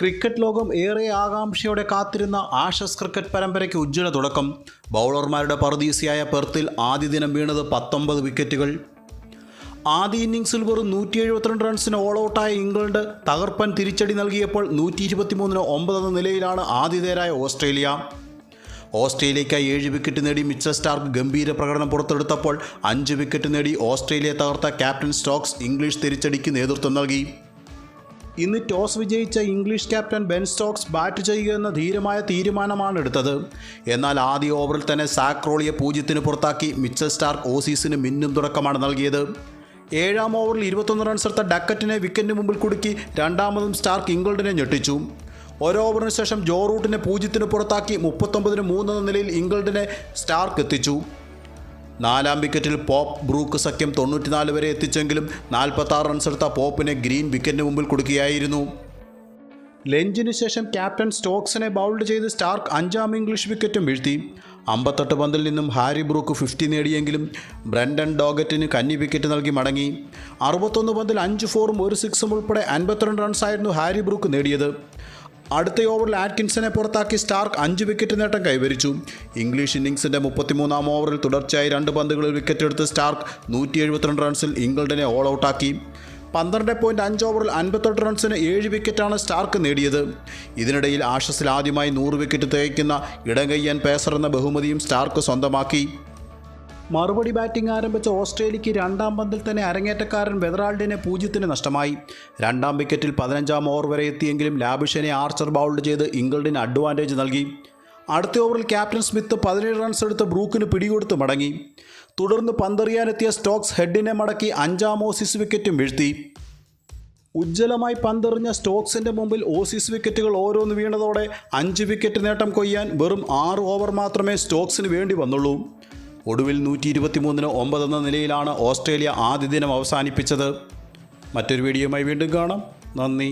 Cricket ലോകം ഏറെ ആകാംക്ഷയോടെ കാത്തിരുന്ന ആഷസ് ക്രിക്കറ്റ് പരമ്പരയ്ക്ക് ഉജ്ജ്വല തുടക്കം. ബൗളർമാരുടെ പറുദീസിയായ പെർത്തിൽ ആദ്യ ദിനം വീണത് പത്തൊമ്പത് വിക്കറ്റുകൾ. ആദ്യ ഇന്നിംഗ്സിൽ വെറും നൂറ്റി എഴുപത്തിരണ്ട് റൺസിന് ഓൾ ഔട്ടായ ഇംഗ്ലണ്ട് തകർപ്പൻ തിരിച്ചടി നൽകിയപ്പോൾ നൂറ്റി ഇരുപത്തിമൂന്നിന് ഒമ്പതെന്ന നിലയിലാണ് ആതിഥേയരായ ഓസ്ട്രേലിയ. ഓസ്ട്രേലിയയ്ക്കായി ഏഴ് വിക്കറ്റ് നേടി മിച്ചൽ സ്റ്റാർക്ക് ഗംഭീര പ്രകടനം പുറത്തെടുത്തപ്പോൾ അഞ്ച് വിക്കറ്റ് നേടി ഓസ്ട്രേലിയ തകർത്ത ക്യാപ്റ്റൻ സ്റ്റോക്സ് ഇംഗ്ലീഷ് തിരിച്ചടിക്ക് നേതൃത്വം നൽകി. ഇന്ന് ടോസ് വിജയിച്ച English captain Ben Stokes bat ചെയ്യുക എന്ന ധീരമായ തീരുമാനമാണ് എടുത്തത് എന്നാൽ ആദ്യ ഓവറിൽ തന്നെ സാക്രോളിയെ പൂജ്യത്തിന് പുറത്താക്കി മിച്ചൽ സ്റ്റാർക്ക് ഓസീസിന് മിന്നും തുടക്കമാണ് നൽകിയത്. ഏഴാം ഓവറിൽ ഇരുപത്തൊന്ന് റൺസ് എടുത്ത ഡക്കറ്റിനെ വിക്കറ്റിന് മുമ്പിൽ കുടുക്കി രണ്ടാമതും സ്റ്റാർക്ക് ഇംഗ്ലണ്ടിനെ ഞെട്ടിച്ചു. ഒരു ഓവറിന് ശേഷം ജോ റൂട്ടിനെ പൂജ്യത്തിന് പുറത്താക്കി മുപ്പത്തൊമ്പതിന് മൂന്നെന്ന നിലയിൽ ഇംഗ്ലണ്ടിനെ സ്റ്റാർക്ക് എത്തിച്ചു. നാലാം വിക്കറ്റിൽ പോപ്പ് ബ്രൂക്ക് സഖ്യം തൊണ്ണൂറ്റിനാല് വരെ എത്തിച്ചെങ്കിലും നാൽപ്പത്താറ് റൺസ് എടുത്ത പോപ്പിനെ ഗ്രീൻ വിക്കറ്റിന് മുമ്പിൽ കൊടുക്കുകയായിരുന്നു. ലഞ്ചിനു ശേഷം ക്യാപ്റ്റൻ സ്റ്റോക്സിനെ ബൗൾഡ് ചെയ്ത് സ്റ്റാർക്ക് അഞ്ചാം ഇംഗ്ലീഷ് വിക്കറ്റും വീഴ്ത്തി. അമ്പത്തെട്ട് പന്തിൽ നിന്നും ഹാരി ബ്രൂക്ക് ഫിഫ്റ്റി നേടിയെങ്കിലും ബ്രണ്ടൻ ഡോഗറ്റിന് കന്നി വിക്കറ്റ് നൽകി മടങ്ങി. അറുപത്തൊന്ന് പന്തിൽ അഞ്ച് ഫോറും ഒരു സിക്സും ഉൾപ്പെടെ അൻപത്തിരണ്ട് റൺസായിരുന്നു ഹാരി ബ്രൂക്ക് നേടിയത്. അടുത്ത ഓവറിൽ ആറ്റ്കിൻസനെ പുറത്താക്കി സ്റ്റാർക്ക് അഞ്ച് വിക്കറ്റ് നേട്ടം കൈവരിച്ചു. ഇംഗ്ലീഷ് ഇന്നിംഗ്സിന്റെ മുപ്പത്തിമൂന്നാം ഓവറിൽ തുടർച്ചയായി രണ്ട് പന്തുകളിൽ വിക്കറ്റ് എടുത്ത് സ്റ്റാർക്ക് നൂറ്റി എഴുപത്തിരണ്ട് റൺസിൽ ഇംഗ്ലണ്ടിനെ ഓൾ ഔട്ടാക്കി പന്ത്രണ്ട് പോയിന്റ് അഞ്ച് ഓവറിൽ അൻപത്തെട്ട് റൺസിന് ഏഴ് വിക്കറ്റാണ് സ്റ്റാർക്ക് നേടിയത്. ഇതിനിടയിൽ ആഷസിൽ ആദ്യമായി നൂറ് വിക്കറ്റ് തികയ്ക്കുന്ന ഇടങ്കയ്യൻ പേസർ എന്ന ബഹുമതിയും സ്റ്റാർക്ക് സ്വന്തമാക്കി. മറുപടി ബാറ്റിംഗ് ആരംഭിച്ച ഓസ്ട്രേലിയക്ക് രണ്ടാം പന്തിൽ തന്നെ അരങ്ങേറ്റക്കാരൻ വെതറാൾഡിനെ പൂജ്യത്തിന് നഷ്ടമായി. രണ്ടാം വിക്കറ്റിൽ പതിനഞ്ചാം ഓവർ വരെ എത്തിയെങ്കിലും ലാബിഷനെ ആർച്ചർ ബൗൾഡ് ചെയ്ത് ഇംഗ്ലണ്ടിന് അഡ്വാന്റേജ് നൽകി. അടുത്ത ഓവറിൽ ക്യാപ്റ്റൻ സ്മിത്ത് പതിനേഴ് റൺസ് എടുത്ത് ബ്രൂക്കിന് പിടികൊടുത്ത് മടങ്ങി. തുടർന്ന് പന്തെറിയാനെത്തിയ സ്റ്റോക്സ് ഹെഡിനെ മടക്കി അഞ്ചാം ഓസീസ് വിക്കറ്റും വീഴ്ത്തി. ഉജ്ജ്വലമായി പന്തെറിഞ്ഞ സ്റ്റോക്സിന്റെ മുമ്പിൽ ഓസീസ് വിക്കറ്റുകൾ ഓരോന്ന് വീണതോടെ അഞ്ച് വിക്കറ്റ് നേട്ടം കൊയ്യാൻ വെറും ആറ് ഓവർ മാത്രമേ സ്റ്റോക്സിന് വേണ്ടി വന്നുള്ളൂ. ഒടുവിൽ നൂറ്റി ഇരുപത്തിമൂന്നിന് ഒമ്പത് എന്ന നിലയിലാണ് ഓസ്ട്രേലിയ ആദ്യ ദിനം അവസാനിപ്പിച്ചത്. മറ്റൊരു വീഡിയോയുമായി വീണ്ടും കാണാം. നന്ദി.